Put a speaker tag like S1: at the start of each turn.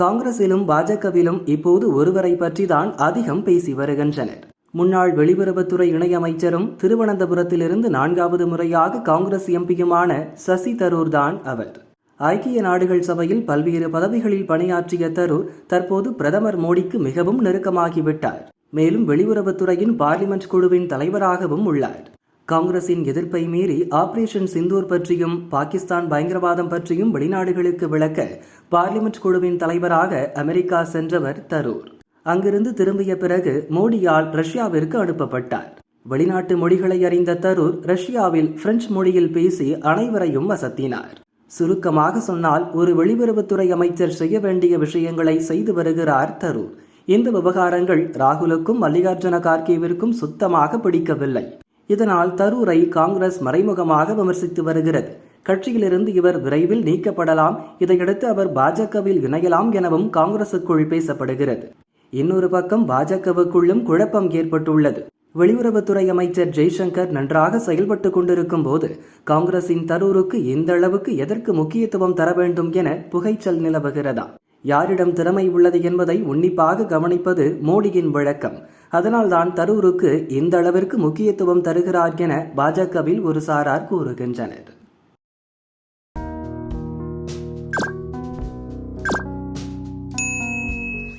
S1: காங்கிரசிலும் பாஜகவிலும் இப்போது ஒருவரை பற்றி தான் அதிகம் பேசி வருகின்றனர். முன்னாள் வெளியுறவுத்துறை இணையமைச்சரும் திருவனந்தபுரத்திலிருந்து நான்காவது முறையாக காங்கிரஸ் எம்பியுமான சசி தரூர் தான் அவர். ஐக்கிய நாடுகள் சபையில் பல்வேறு பதவிகளில் பணியாற்றிய தரூர் தற்போது பிரதமர் மோடிக்கு மிகவும் நெருக்கமாகிவிட்டார். மேலும் வெளியுறவுத்துறையின் பார்லிமெண்ட் குழுவின் தலைவராகவும் உள்ளார். காங்கிரசின் எதிர்ப்பை மீறி ஆபரேஷன் சிந்தூர் பற்றியும் பாகிஸ்தான் பயங்கரவாதம் பற்றியும் வெளிநாடுகளுக்கு விளக்க பார்லிமெண்ட் குழுவின் தலைவராக அமெரிக்கா சென்றவர் தரூர். அங்கிருந்து திரும்பிய பிறகு மோடியால் ரஷ்யாவிற்கு அனுப்பப்பட்டார். வெளிநாட்டு மொழிகளை அறிந்த தரூர் ரஷ்யாவில் பிரெஞ்சு மொழியில் பேசி அனைவரையும் வசத்தினார் சுருக்கமாக சொன்னால் ஒரு வெளியுறவுத்துறை அமைச்சர் செய்ய வேண்டிய விஷயங்களை செய்து வருகிறார் தரூர். இந்த விவகாரங்கள் ராகுலுக்கும் மல்லிகார்ஜுன கார்கேவிற்கும் சுத்தமாக பிடிக்கவில்லை. இதனால் தரூரை காங்கிரஸ் மறைமுகமாக விமர்சித்து வருகிறது. கட்சியிலிருந்து இவர் விரைவில் நீக்கப்படலாம். இதையடுத்து அவர் பாஜகவில் இணையலாம் எனவும் காங்கிரசுக்குள் பேசப்படுகிறது. இன்னொரு பக்கம் பாஜகவுக்குள்ளும் குழப்பம் ஏற்பட்டுள்ளது. வெளியுறவுத்துறை அமைச்சர் ஜெய்சங்கர் நன்றாக செயல்பட்டு கொண்டிருக்கும் போது காங்கிரசின் தரூருக்கு எந்த அளவுக்கு எதற்கு முக்கியத்துவம் தர வேண்டும் என புகைச்சல் நிலவுகிறதா? யாரிடம் திறமை உள்ளது என்பதை உன்னிப்பாக கவனிப்பது மோடியின் வழக்கம். அதனால்தான் தரூருக்கு இந்த அளவிற்கு முக்கியத்துவம் தருகிறார் என பாஜகவில் ஒரு சாரார் கூறுகின்றனர்.